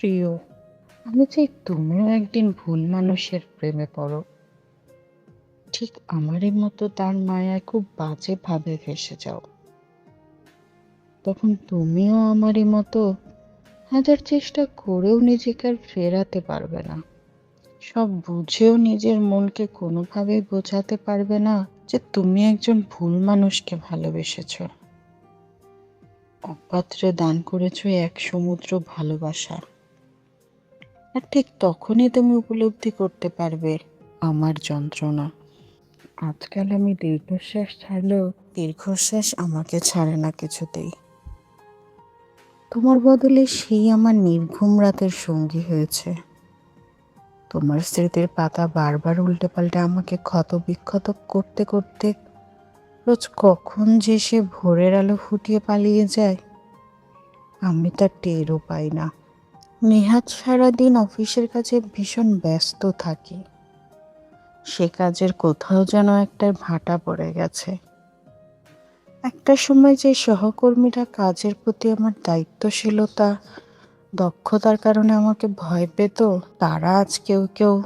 প্রিয়, আমি চাই তুমিও একদিন ভুল মানুষের প্রেমে পড়ো। ঠিক আমারই মতো তার মায়ায় খুব বাজেভাবে ভেসে যাও। তখন তুমিও আমারই মতো হাজার চেষ্টা করেও নিজেকে আর ফেরাতে পারবে না। সব বুঝেও নিজের মনকে কোনোভাবেই বোঝাতে পারবে না যে তুমি একজন ভুল মানুষকে ভালোবেসেছ। অপাত্রে দান করেছ এক সমুদ্র ভালোবাসা। আর ঠিক তখনই তুমি উপলব্ধি করতে পারবে আমার যন্ত্রণা। আজকাল আমি দীর্ঘশ্বাস ছাড়লেও দীর্ঘশ্বাস আমাকে ছাড়ে না কিছুতেই। তোমার বদলে সেই আমার নির্ঘুম রাতের সঙ্গী হয়েছে। তোমার স্মৃতির পাতা বারবার উল্টে পাল্টে আমাকে ক্ষত বিক্ষত করতে করতে রোজ কখন যে সে ভোরের আলো ফুটিয়ে পালিয়ে যায়, আমি তার টেরও পাই না। নেহাত সারাদিন অফিসের কাছে ভীষণ ব্যস্ত থাকি। সে কাজের কোথাও যেন একটা ভাটা পড়ে গেছে। একটা সময় যে সহকর্মীরা কাজের প্রতি আমার দায়িত্বশীলতা, দক্ষতার কারণে আমাকে ভয় পেত, তারা আজ কেউ কেউ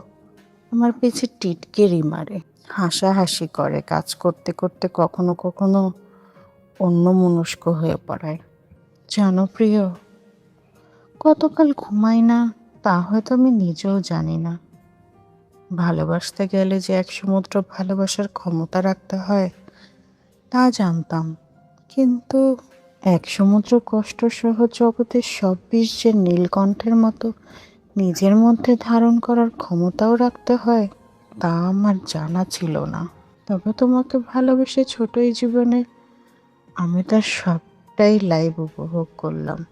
আমার পিছে টিটকেরি মারে, হাসাহাসি করে কাজ করতে করতে কখনো কখনো অন্য মনস্ক হয়ে পড়ায়। জানো প্রিয় কতকাল ঘুমাই না, তা হয়তো আমি নিজেও জানি না। ভালোবাসতে গেলে যে এক সমুদ্র ভালোবাসার ক্ষমতা রাখতে হয়, তা জানতাম। কিন্তু এক সমুদ্র কষ্ট সহ জগতের সব বিষ যে নীলকণ্ঠের মতো নিজের মধ্যে ধারণ করার ক্ষমতাও রাখতে হয়, তা আমার জানা ছিল না। তবে তোমাকে ভালোবেসে ছোট এই জীবনে আমি তার সবটাই লাইভ উপভোগ করলাম।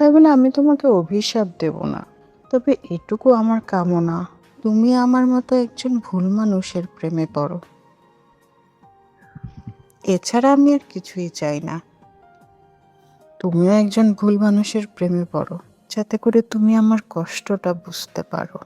তাই বলে আমি তোমাকে অভিশাপ দেব না। তবে এটুকু আমার কামনা, তুমি আমার মতো একজন ভুল মানুষের প্রেমে পড়ো। এছাড়া আমি আর কিছুই চাই না। তুমিও একজন ভুল মানুষের প্রেমে পড়ো, যাতে করে তুমি আমার কষ্টটা বুঝতে পারো।